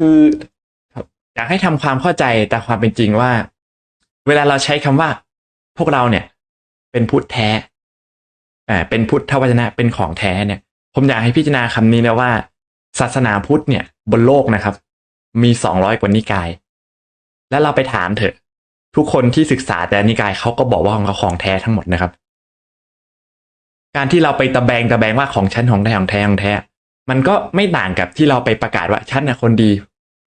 คืออยากให้ทำความเข้าใจแต่ความเป็นจริงว่า เวลาเราใช้คำว่า พวกเราเนี่ย เป็นพุทธแท้อ่าเป็นพุทธวจนะเป็นของแท้เนี่ย ผมอยากให้พิจารณาคำนี้นะว่า ศาสนาพุทธเนี่ย บนโลกนะครับ มีสองร้อยกว่านิกาย แล้วเราไปถามเถอะ ทุกคนที่ศึกษาแต่นิกายเขาก็บอกว่าของเขาของแท้ทั้งหมดนะครับ การที่เราไปตะแบงตะแบงว่าของฉันของแท้ของแท้ของแท้มันก็ไม่ต่างกับที่เราไปประกาศว่าฉันน่ะคนดี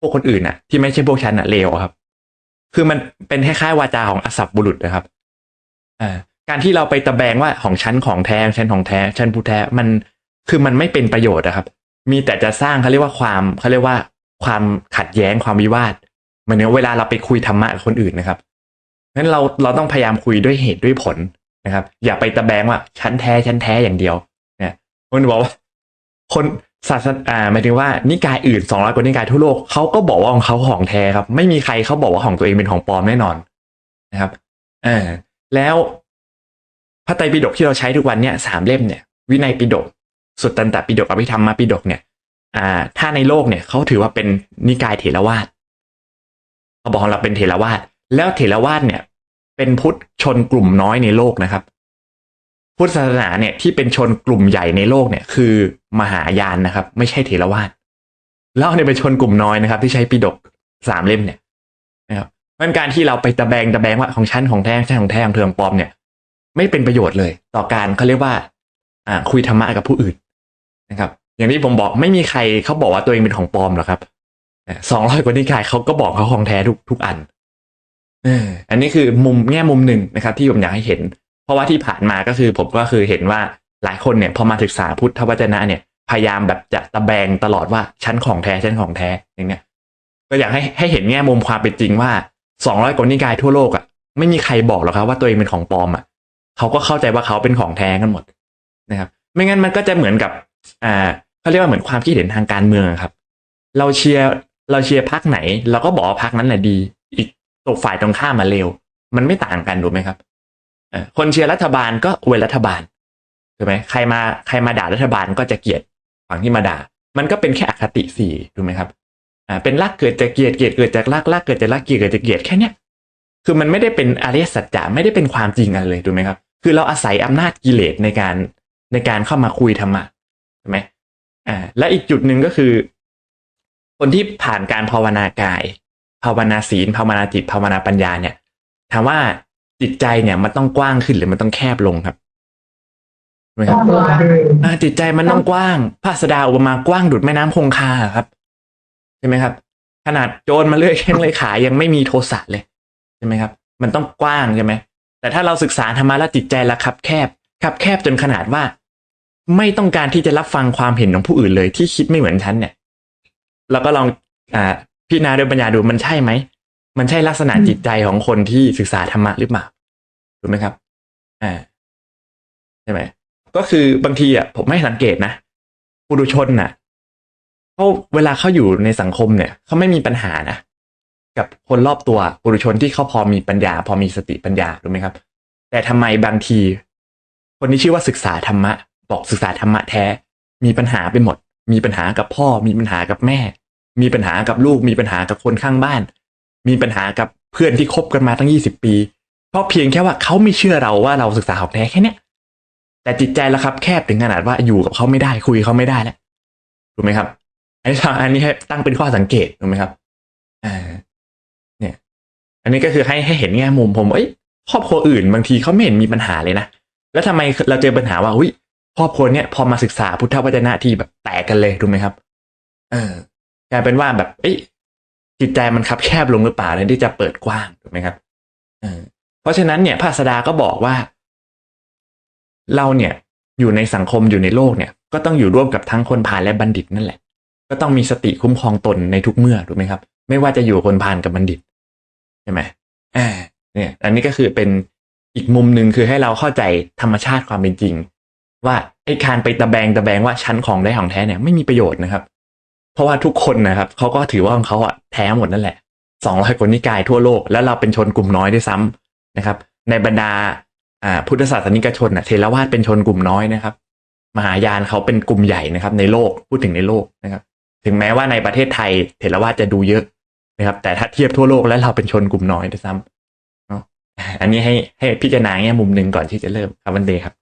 พวกคนอื่นน่ะ ที่ไม่ใช่พวกฉันน่ะเลวครับ คือมันเป็นคล้ายๆวาจาของอสัพบุรุษนะครับอ่าการที่เราไปตะแบงว่าของฉันของแท้ฉันของแท้ฉันผู้แท้มันคือมันไม่เป็นประโยชน์นะครับ มีแต่จะสร้างเขาเรียกว่าความเขาเรียกว่าความขัดแย้งความวิวาทเหมือนเวลาเราไปคุยธรรมะกับคนอื่นนะครับงั้นเราเราต้องพยายามคุยด้วยเหตุด้วยผลนะครับ อย่าไปตะแบงว่าฉันแท้ฉันแท้อย่างเดียวเนี่ยคนบอกว่าคน ศาสนาหมายถึงว่านิกายอื่นสองร้อยกว่านิกายทั่วโลกเขาก็บอกว่าของเขาของแท้ครับ ไม่มีใครเขาบอกว่าของตัวเองเป็นของปลอมแน่นอนนะครับอแล้วพระไตรปิฎกที่เราใช้ทุกวันเนี่ยสามเล่มเนี่ย วินัยปิฎกสุตตันตปิฎกอภิธรรมมาปิฎกเนี่ย อ่า ถ้าในโลกเนี่ยเขาถือว่าเป็นนิกายเถรวาทเขาบอกของเราเป็นเถรวาทแล้วเถรวาทเนี่ย เป็นพุทธชนกลุ่มน้อยในโลกนะครับ พุทธศาสนาเนี่ยที่เป็นชนกลุ่มใหญ่ในโลกเนี่ยคือมหายานนะครับ ไม่ใช่เถรวาทแล้วเนี่ยเป็นชนกลุ่มน้อยนะครับ ที่ใช้ปิฎกสามเล่มเนี่ยนะครับเพราะการที่เราไปตะแบงตะแบงว่าของฉันของแท้ใช่ของแท้ของเถืองปลอมเนี่ย ไม่เป็นประโยชน์เลย ต่อการเขาเรียกว่า อ่า คุยธรรมะกับผู้อื่นนะครับ อย่างที่ผมบอกไม่มีใครเขาบอกว่าตัวเองเป็นของปลอมหรอกครับสองร้อยกว่านิกายเขาก็บอกเขาของแท้ทุกทุกอันอันนี้คือมุมแง่มุมหนึ่งนะครับ ที่ผมอยากให้เห็น ราะว่าที่ผ่านมาก็คือผมก็คือเห็นว่าหลายคนเนี่ยพอมาศึกษาพุทธวจนะเนี่ยพยายามแบบจะตะแบงตลอดว่าชั้นของแท้ชั้นของแท้อย่างเนี้ยก็อยากให้ให้เห็นแง่มุมความเป็นจริงว่าสองร้อยกว่านิกายทั่วโลกอะไม่มีใครบอกหรอกครับว่าตัวเองเป็นของปลอมอะเขาก็เข้าใจว่าเขาเป็นของแท้กันหมดนะครับ ไม่งั้นมันก็จะเหมือนกับอ่าเขาเรียกว่าเหมือนความคิดเห็นทางการเมืองครับ เราเชียร์เราเชียร์พักไหน เราก็บอกว่าพักนั้นแหละดี อีกตกฝ่ายตรงข้ามมาเลวมันไม่ต่างกันถูกไหมครับ คนเชียร์รัฐบาลก็อวยรัฐบาลถูกไหมใครมาใครมาด่ารัฐบาลก็จะเกลียดฝั่งที่มาด่า มันก็เป็นแค่อคติสี่ถูกไหมครับอ่าเป็นรักเกิดจากเกลียดเกลียดเกิดจากรักรักเกิดจากรักเกลียดเกิดจากเกลียดแค่เนี้ยคือมันไม่ได้เป็นอริยสัจจะไม่ได้เป็นความจริงอะไรเลยถูกไหมครับ คือเราอาศัยอำนาจกิเลสในการในการเข้ามาคุยธรรมะใช่ไหมอ่าและอีกจุดหนึ่งก็คือ คนที่ผ่านการภาวนากาย ภาวนาศีล ภาวนาจิต ภาวนาปัญญาเนี่ยถามว่า จิตใจเนี่ยมันต้องกว้างขึ้นหรือมันต้องแคบลงครับไหมครับอ่าจิตใจมันต้องกว้างพระสดาอุปมากว้างดุดแม่น้ำคงคาครับใช่ไหมครับ ขนาดโจรมาเลื่อยแข้งเลยขายังไม่มีโทสะเลยใช่ไหมครับ มันต้องกว้างใช่ไหมแต่ถ้าเราศึกษาธรรมะแล้วจิตใจละครับ แคบคับแคบจนขนาดว่า ไม่ต้องการที่จะรับฟังความเห็นของผู้อื่นเลยที่คิดไม่เหมือนฉันเนี่ยเราก็ลองอ่าพิจารณาด้วยปัญญาดูมันใช่ไหม มันใช่ลักษณะจิตใจของคนที่ศึกษาธรรมะหรือเปล่าถูกไหมครับอ่าใช่ไหมก็คือบางทีอะผมไม่สังเกตนะปุถุชนน่ะเขาเวลาเขาอยู่ในสังคมเนี่ยเขาไม่มีปัญหานะกับคนรอบตัวปุถุชนที่เขาพอมีปัญญา พอมีสติปัญญาถูกไหมครับ แต่ทำไมบางที คนที่ชื่อว่าศึกษาธรรมะ บอกศึกษาธรรมะแท้ มีปัญหาไปหมด มีปัญหากับพ่อ มีปัญหากับแม่ มีปัญหากับลูก มีปัญหากับคนข้างบ้าน มีปัญหากับเพื่อนที่คบกันมาตั้งยี่สิบปี เพราะเพียงแค่ว่าเขาไม่เชื่อเราว่าเราศึกษาของแท้แค่เนี้ยแต่จิตใจแล้วครับแคบถึงขนาดว่าอยู่กับเขาไม่ได้คุยเขาไม่ได้แล้วถูกไหมครับ อันนี้อันนี้ให้ตั้งเป็นข้อสังเกตถูกไหมครับอ่าเนี่ย อันนี้ก็คือให้ให้เห็นแง่มุมผมเอ้ยครอบครัวอื่นบางทีเขาไม่เห็นมีปัญหาเลยนะแล้วทำไมเราเจอปัญหาว่าอุ้ยครอบครัวเนี้ยพอมาศึกษาพุทธวจนะที่แบบแตกกันเลยถูกไหมครับ เออกลายเป็นว่าแบบเอ้ย จิตใจมันคับแคบลงหรือเปล่าแทนที่จะเปิดกว้างถูกไหมครับเพราะฉะนั้นเนี่ยพระสดาก็บอกว่า เราเนี่ยอยู่ในสังคมอยู่ในโลกเนี่ย ก็ต้องอยู่ร่วมกับทั้งคนพาลและบัณฑิตนั่นแหละ ก็ต้องมีสติคุ้มครองตนในทุกเมื่อถูกไหมครับ ไม่ว่าจะอยู่คนพาลกับบัณฑิตใช่ไหมอ่าเนี่ย อันนี้ก็คือเป็นอีกมุมหนึ่งคือให้เราเข้าใจธรรมชาติความเป็นจริง ว่าไอ้การไปตะแบงตะแบงว่าชั้นของได้ของแท้เนี่ยไม่มีประโยชน์นะครับ เพราะว่าทุกคนนะครับเขาก็ถือว่าของเขาอะแท้หมดนั่นแหละสองร้อยคนนิกายทั่วโลก แล้วเราเป็นชนกลุ่มน้อยด้วยซ้ำนะครับ ในบรรดาอ่าพุทธศาสนิกชนอะเทรวาสเป็นชนกลุ่มน้อยนะครับ มหายานเขาเป็นกลุ่มใหญ่นะครับ ในโลกพูดถึงในโลกนะครับ ถึงแม้ว่าในประเทศไทยเถรวาทจะดูเยอะนะครับ แต่ถ้าเทียบทั่วโลกแล้วเราเป็นชนกลุ่มน้อยด้วยซ้ำเนาะอันนี้ให้ให้พิจารณาแง่มุมหนึ่งก่อนที่จะเริ่มครับวันเดย์ครับ